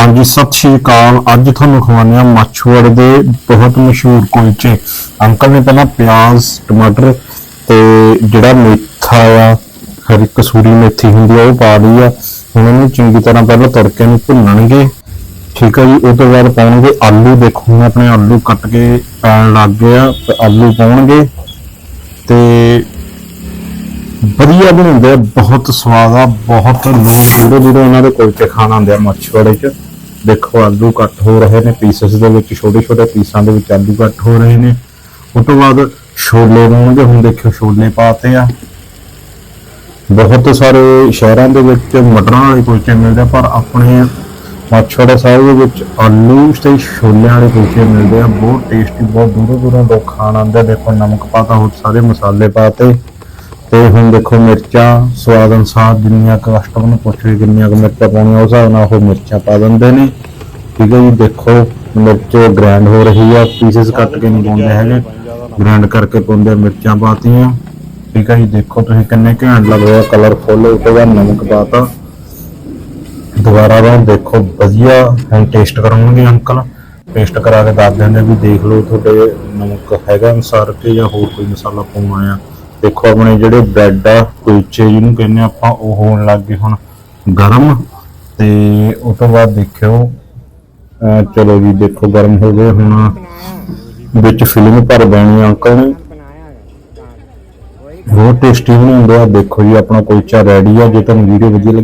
ਹਾਂਜੀ, ਸਤਿ ਸ਼੍ਰੀ ਅਕਾਲ। ਅੱਜ ਤੁਹਾਨੂੰ ਖਵਾਉਂਦੇ ਆ ਮੱਛਵੜ ਦੇ ਬਹੁਤ ਮਸ਼ਹੂਰ ਕੁਲਚੇ। ਅੰਕਲ ਨੇ ਪਹਿਲਾਂ ਪਿਆਜ਼, ਟਮਾਟਰ ਤੇ ਜਿਹੜਾ ਮੇਥਾ ਆ, ਹਰੀ ਕਸੂਰੀ ਮੇਥੀ ਹੁੰਦੀ ਆ, ਉਹ ਪਾ ਲਈ ਆ। ਹੁਣ ਇਹਨੂੰ ਚੰਗੀ ਤਰ੍ਹਾਂ ਪਹਿਲਾਂ ਤੜਕੇ ਨੂੰ ਭੁੰਨਣਗੇ। ਠੀਕ ਆ ਜੀ, ਉਹ ਤੋਂ ਬਾਅਦ ਪਾਉਣਗੇ ਆਲੂ। ਦੇਖੋ ਮੈਂ ਆਪਣੇ ਆਲੂ ਕੱਟ ਕੇ ਪੈਣ ਲੱਗ ਗਏ ਆ, ਤੇ ਆਲੂ ਪਾਉਣਗੇ। ਤੇ ਵਧੀਆ ਬਣਾਉਂਦੇ ਆ, ਬਹੁਤ ਸਵਾਦ ਆ, ਬਹੁਤ ਲੋਕ ਦੂਰੋਂ ਦੂਰੋਂ ਇਹਨਾਂ ਦੇ ਕੁਲਚੇ ਖਾਣ ਆਉਂਦੇ ਆ ਮੱਛਵਾੜੇ 'ਚ। ਦੇਖੋ, ਆਲੂ ਕੱਟ ਹੋ ਰਹੇ ਨੇ ਪੀਸਸ ਦੇ ਵਿੱਚ, ਛੋਟੇ ਛੋਟੇ ਪੀਸਾਂ ਦੇ ਵਿੱਚ ਆਲੂ ਕੱਟ ਹੋ ਰਹੇ ਨੇ। ਉਸ ਤੋਂ ਬਾਅਦ ਛੋਲੇ ਬਣਨਗੇ ਹੁਣ ਦੇਖਿਓ, ਛੋਲੇ ਪਾਤੇ ਆ। ਬਹੁਤ ਸਾਰੇ ਸ਼ਹਿਰਾਂ ਦੇ ਵਿੱਚ ਮਟਰਾਂ ਵਾਲੇ ਕੁਲਚੇ ਮਿਲਦੇ ਆ, ਪਰ ਆਪਣੇ ਮੱਛਵਾੜਾ ਸਾਹਿਬ ਦੇ ਵਿੱਚ ਆਲੂ ਤੇ ਛੋਲਿਆਂ ਵਾਲੇ ਕੁਲਚੇ ਮਿਲਦੇ ਆ। ਬਹੁਤ ਟੇਸਟੀ ਬਹੁਤ ਦੂਰੋਂ ਦੂਰੋਂ ਲੋਕ ਖਾਣ ਆਉਂਦੇ ਆ। ਦੇਖੋ, ਨਮਕ ਪਾਤਾ, ਹੋਰ ਸਾਰੇ ਮਸਾਲੇ ਪਾਤੇ। ਤੇ ਹੁਣ ਦੇਖੋ ਮਿਰਚਾਂ ਸਵਾਦ ਅਨੁਸਾਰ ਜਿੰਨੀਆਂ ਕਸਟਮਰ ਨੂੰ ਪੁੱਛ ਕੇ ਕਿੰਨੀਆਂ ਕੁ ਮਿਰਚਾਂ ਪਾਉਣੀਆਂ ਉਸ ਹਿਸਾਬ ਨਾਲ ਉਹ ਮਿਰਚਾਂ ਪਾ ਦਿੰਦੇ ਨੇ। ਠੀਕ ਹੈ ਜੀ ਦੇਖੋ ਮਿਰਚ ਗ੍ਰੈਂਡ ਹੋ ਰਹੀ ਆ ਪੀਸਸ ਕੱਟ ਕੇ ਨਹੀਂ ਪਾਉਂਦੇ ਹੈਗੇ। ਗ੍ਰਾਈਂਡ ਕਰਕੇ ਪਾਉਂਦੇ ਆ, ਮਿਰਚਾਂ ਪਾਤੀਆਂ। ਠੀਕ ਹੈ ਜੀ ਦੇਖੋ ਤੁਸੀਂ ਕਿੰਨੇ ਘੈਂਟ ਲੱਗ ਰਿਹਾ ਕਲਰਫੁੱਲ ਉਸ ਦਾ ਬਾਅਦ ਨਮਕ ਪਾਤਾ। ਦੁਬਾਰਾ ਤੋਂ ਦੇਖੋ ਵਧੀਆ ਹੁਣ ਟੇਸਟ ਕਰਾਉਣਗੇ ਅੰਕਲ ਟੇਸਟ ਕਰਾ ਕੇ ਦੱਸ ਦਿੰਦੇ ਵੀ ਦੇਖ ਲਓ ਤੁਹਾਡੇ ਨਮਕ ਹੈਗਾ ਅਨਸਾਰ ਕਿ ਜਾਂ ਹੋਰ ਕੋਈ ਮਸਾਲਾ ਪਾਉਣਾ ਆ। ਦੇਖੋ ਆਪਣੇ ਜਿਹੜੇ ਬ੍ਰੈਡ ਆ, ਕੁਲਚੇ ਜਿਹਨੂੰ ਕਹਿੰਦੇ ਆਪਾਂ, ਉਹ ਹੋਣ ਲੱਗ ਗਏ ਹੁਣ ਗਰਮ। ਤੇ ਉਸ ਤੋਂ ਬਾਅਦ ਦੇਖਿਓ ਚਲੋ ਜੀ, ਦੇਖੋ ਗਰਮ ਹੋ ਗਏ ਹੁਣ। ਵਿੱਚ ਫਿਲਿੰਗ ਭਰ ਦੇਣੀ ਅੰਕਲ ਨੇ। ਬਹੁਤ ਟੇਸਟੀ ਬਣਾਉਂਦੇ ਆ। ਦੇਖੋ ਜੀ, ਆਪਣਾ ਕੁਲਚਾ ਰੈਡੀ ਆ। ਜੇ ਤੁਹਾਨੂੰ ਵੀਡੀਓ ਵਧੀਆ ਲੱਗੀ